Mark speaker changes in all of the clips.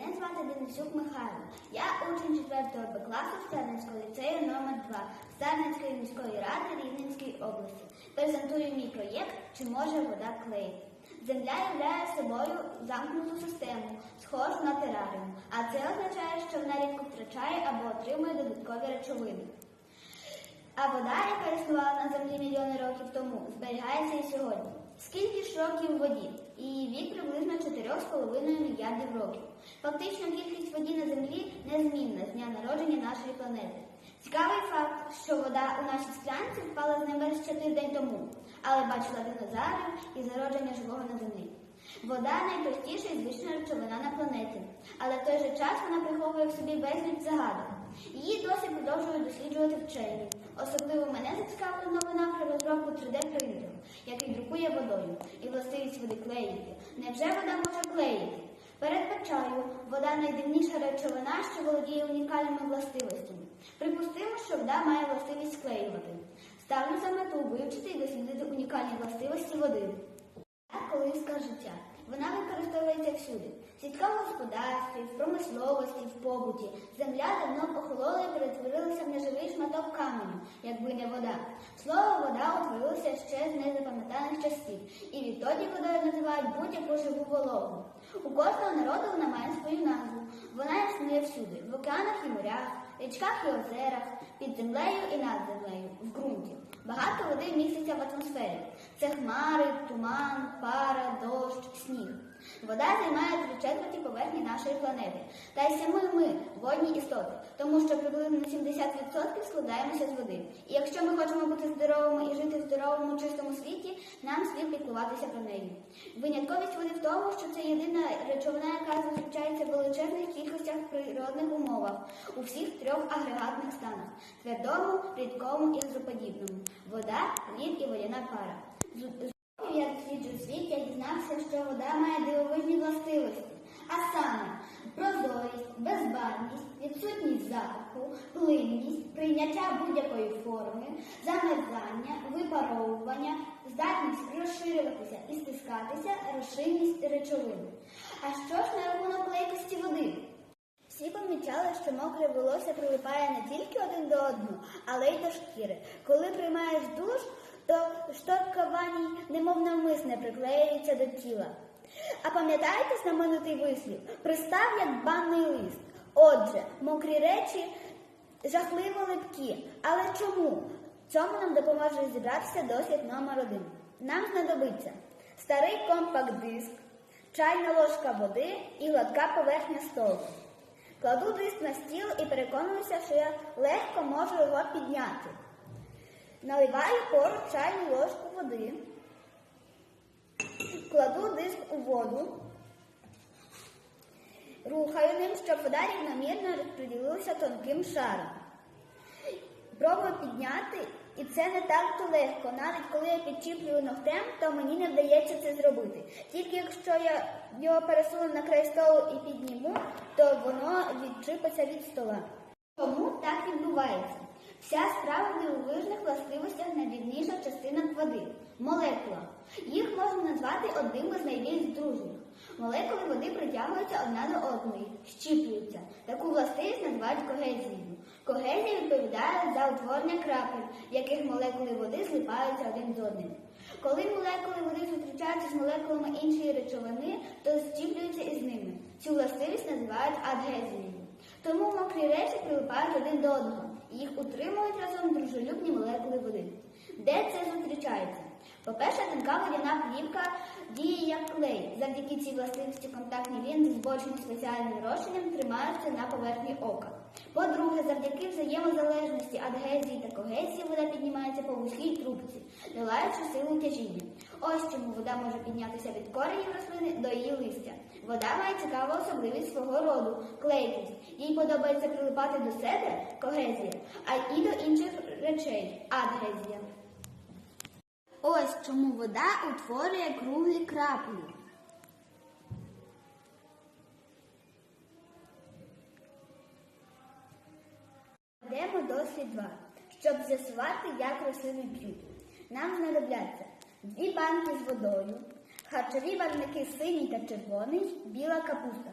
Speaker 1: Мене звати Денисюк Михайло. Я учень 4 Б класу Старницького ліцею номер 2 Старницької міської ради Рівненської області. Презентую мій проєкт Чи може вода клеїти? Земля являє собою замкнуту систему, схожу на тераріум, а це означає, що вона рідко втрачає або отримує додаткові речовини. А вода, яка існувала на землі мільйони років тому, зберігається і сьогодні. Скільки ж років воді? Її вік приблизно 4,5 мільярдів років. Фактично кількість воді на землі незмінна з дня народження нашої планети. Цікавий факт, що вода у нашій склянці впала з небес ще тиждень тому, але бачила динозаврів і зародження живого на землі. Вода найпростіша і звична речовина на планеті, але в той же час вона приховує в собі безліч загадок. Її досі продовжують досліджувати вчені. Особливо мене зацікавила новина про розробку 3D-принтеру, друкує водою, і властивість води клеїти. Невже вода може клеїти? Передбачаю, вода найдивніша речовина, що володіє унікальними властивостями. Припустимо, що вода має властивість клеювати. Ставлю за мету вивчити і дослідити унікальні властивості води. Колиска життя. Вона використовується всюди. В сільському господарстві, в промисловості, в побуті. Земля давно похолола і перетворилася в неживий шматок каменю, якби не вода. Слово вода утворилося ще з незапам'ятаних часів, і відтоді водою називають будь-яку живу вологу. У кожного народу вона має свою назву. Вона існує всюди, в океанах і морях, річках і озерах, під землею і над землею, в ґрунті. Багато води міститься в атмосфері. Це хмари, туман, пара, дощ, сніг. Вода займає три четверті поверхні нашої планети. Та й самі ми водні істоти, тому що приблизно 70% складаємося з води. І якщо ми хочемо бути здоровими і жити в здоровому чистому світі, нам слід піклуватися про неї. Винятковість води в тому, що це єдина речовина, яка зустрічається в величезних кількостях в природних умовах у всіх трьох агрегатних станах твердому, рідкому і газоподібному. Вода, лід і водяна пара. З- з років я досліджую світ, я дізнався, що вода має дивовижні властивості, а саме прозорість, безбарвність, відсутність запаху, плинність, прийняття будь-якої форми, замерзання, випаровування, здатність розширюватися і стискатися, розширність речовин. А що ж що мокре волосся прилипає не тільки один до одного, але й до шкіри. Коли приймаєш душ, то шторка в ванні немов навмисне приклеюється до тіла. А пам'ятаєте знаменитий вислів? Пристав як банний лист. Отже, мокрі речі жахливо липкі. Але чому? Цьому нам допоможе розібратися дослід номер один. Нам знадобиться старий компакт-диск, чайна ложка води і гладка поверхня столу. Кладу диск на стіл і переконуюся, що я легко можу його підняти. Наливаю поруч чайну ложку води, кладу диск у воду, рухаю ним, щоб вода рівномірно розподілилася тонким шаром. Пробую підняти, і це не так то легко. Навіть коли я підчіплюю ногтем, то мені не вдається це зробити. Тільки якщо я його пересуну на край столу і підніму, то воно відчипиться від стола. Чому так відбувається? Вся справа в дивовижних властивостях найдрібніша частина води молекула. Їх можна назвати одним із найбільш дружніх. Молекули води притягуються одна до одної, щіплюються. Таку властивість називають когезією. Когезія відповідає за утворення крапель, в яких молекули води злипаються один з одним. Коли молекули води зустрічаються з молекулами іншої речовини, то зчіплюються із ними. Цю властивість називають адгезією. Тому мокрі речі прилипають один до одного. Їх утримують разом дружелюбні молекули води. Де це зустрічається? По-перше, тонка водяна плівка діє як клей. Завдяки цій властивості контактні лінзи, збочені спеціальним розчином, тримаються на поверхні ока. По-друге, завдяки взаємозалежності адгезії та когезії вода піднімається по вузькій трубці, долаючи силу тяжіння. Ось чому вода може піднятися від коренів рослини до її листя. Вода має цікаву особливість свого роду клейкість. Їй подобається прилипати до себе когезія, а і до інших речей адгезія. Ось чому вода утворює круглі краплі. Йдемо дослід 2. Щоб з'ясувати, як рослини п'ють. Нам знадобляться дві банки з водою, харчові барвники синій та червоний, біла капуста.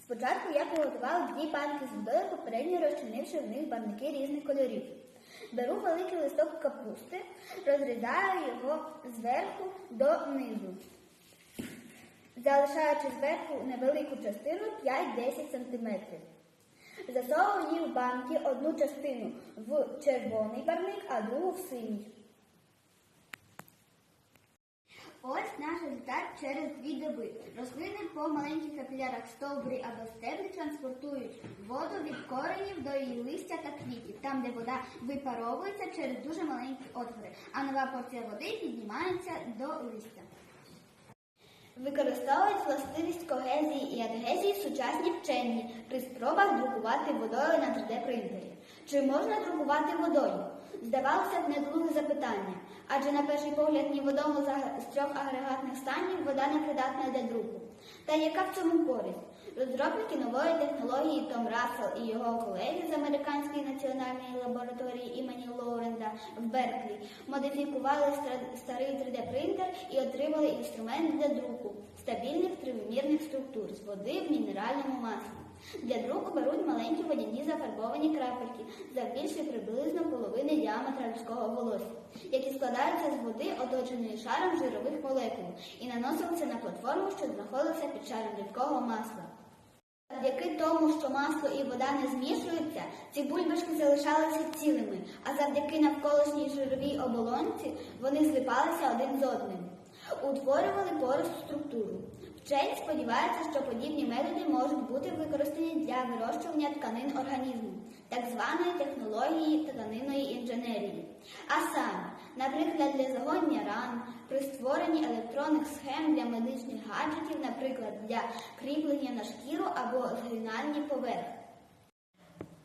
Speaker 1: Спочатку я приготувала дві банки з водою, попередньо розчинивши в них барвники різних кольорів. Беру великий листок капусти, розрізаю його зверху до низу, залишаючи зверху невелику частину 5-10 см. Засовую в банки одну частину в червоний барвник, а другу в синій. Ось наш результат через дві доби. Рослини по маленьких капілярах стовбурі або стеблі транспортують воду від коренів до її листя та квітів, там, де вода випаровується через дуже маленькі отвори, а нова порція води піднімається до листя. Використовують властивість когезії і адгезії сучасні вчені при спробах друкувати водою на 3D-принтері. Чи можна друкувати водою? Здавалося б, недолуге запитання, адже на перший погляд ні в з трьох агрегатних станів вода не придатна для друку. Та яка в цьому користь? Розробники нової технології Том Рассел і його колеги з Американської національної лабораторії імені Лоуренда в Берклі модифікували старий 3D-принтер і отримали інструмент для друку стабільних тривимірних структур з води в мінеральному маслі. Для друку беруть маленькі водяні зафарбовані крапельки завбільшки приблизно половини діаметра людського волосся, які складаються з води, оточеної шаром жирових молекул, і наносилися на платформу, що знаходилася під шаром рідкого масла. Завдяки тому, що масло і вода не змішуються, ці бульбашки залишалися цілими, а завдяки навколишній жировій оболонці вони злипалися один з одним, утворювали пористу структуру. Вчені сподіваються, що подібні методи можуть бути використані для вирощування тканин організму, так званої технології тканинної інженерії. А саме, наприклад, для загонення ран, при створенні електронних схем для медичних гаджетів, наприклад, для кріплення на шкіру або згинальні поверхні.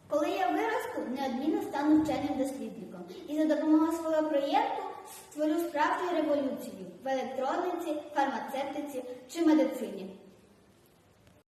Speaker 1: Коли я виросту, неодмінно стану вченим дослідником і за допомогою свого проєкту створю справжню революцію в електрониці, фармацевтиці чи медицині.